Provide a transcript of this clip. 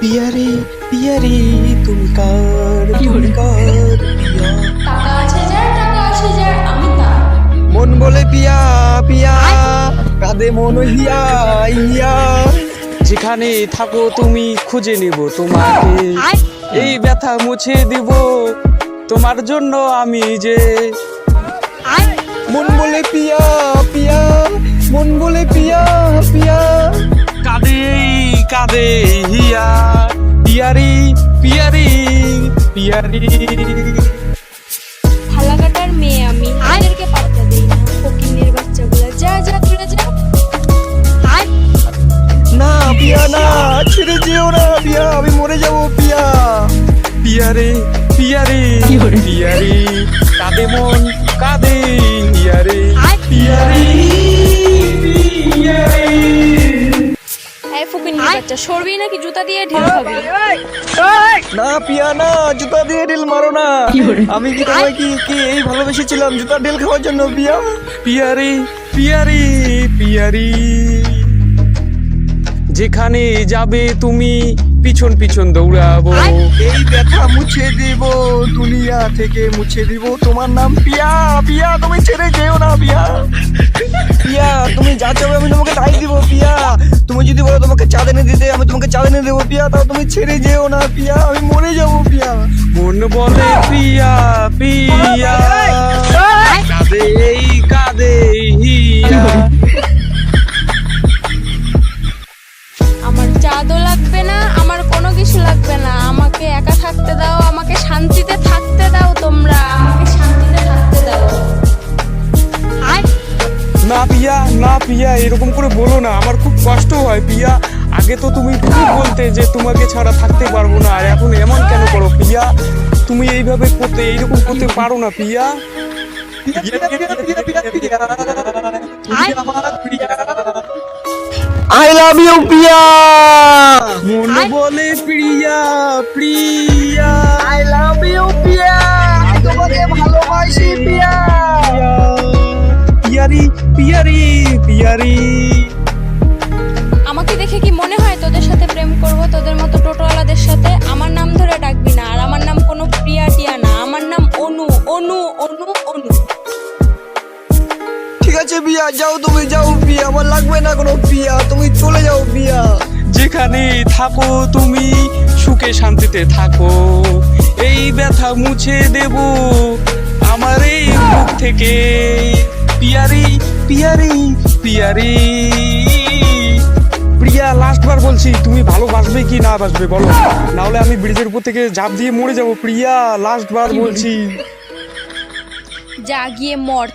পিয়ারে পিয়ারে তুমি কার তুমি কার পিয়া টাকা আছে যার টাকা আছে যার আমি তার মন বলে পিয়া পিয়া কাঁদে মন হিয়া ইয়া যেখানে থাকো তুমি খুঁজে নিব তোমাকে। এই ব্যথা মুছে দিব তোমার জন্য আমি যে। মন বলে পিয়া পিয়া মন বলে পিয়া পিয়া। কাঁদে হিয়া পিয়ারি পিয়ারি পিয়ারি। ফালাকাটার মেয়ে আমি এদেরকে পাত্তা দেই না। ফকিনের বাচ্চাগুলো যা যা তুলে যা। না পিয়া না ছেড়ে যেও না পিয়া আমি মরে যাব পিয়া। পিয়ারে পিয়ারে পিয়ারে কাঁদে মন বাচ্চা? সরবি নাকি জুতা দিয়ে ঢিল খাবি? না পিয়া না জুতা দিয়ে ঢিল মারো না। আমি কি তোমায় কি কি এই ভালোবেসেছিলাম জুতা ঢিল খাওয়ার জন্য পিয়া? পিয়ারি পিয়ারি পিয়ারি। যেখানে যাবে তুমি পিছন পিছন দৌড়াবো। এই ব্যথা মুছে দিব দুনিয়া থেকে মুছে দিব। তোমার নাম পিয়া পিয়া তুমি তুমি যদি বলো তোমাকে চাঁদ এনে দিতে, আমি তোমাকে চাঁদ এনে দেবো, পিয়া। তাও তুমি ছেড়ে যেও না, পিয়া। আমি মরে যাব, পিয়া। মন বলে, পিয়া। পিয়া না পিয়া এরকম করে বলো না। আমার খুব কষ্ট হয় পিয়া। আগে তো তুমি ঠিক বলতে যে তোমাকে ছাড়া থাকতে পারব না আর এখন এমন কেন করো পিয়া? তুমি এইভাবে করতে এইরকম করতে পারো না পিয়া। আই লাভ ইউ পিয়া মন বলে প্রিয়া প্রিয়া। পিয়ারি পিয়ারি। পিয়ারি আমাকে দেখে কি মনে হয় তোদের সাথে প্রেম করব? তোদের মতো টোটোওয়ালাদের সাথে আমার নাম ধরে ডাকবি না আর আমার নাম কোনো প্রিয়া টিয়া না। আমার নাম অনু অনু অনু অনু। ঠিক আছে পিয়া যাও তুমি যাও পিয়া আমার লাগবে না কোনো পিয়া তুমি চলে যাও পিয়া যেখানে থাকো তুমি সুখে শান্তিতে থাকো। এই ব্যথা মুছে দেব আমার এই মুখ থেকে। পিয়ারি পিয়ারি পিয়ারি। প্রিয়া লাস্টবার বলছি তুমি ভালোবাসবে কি না বাসবে বলো। নাহলে আমি ব্রিজের উপর থেকে ঝাঁপ দিয়ে মরে যাব। প্রিয়া লাস্টবার বলছি। যা গিয়ে মর।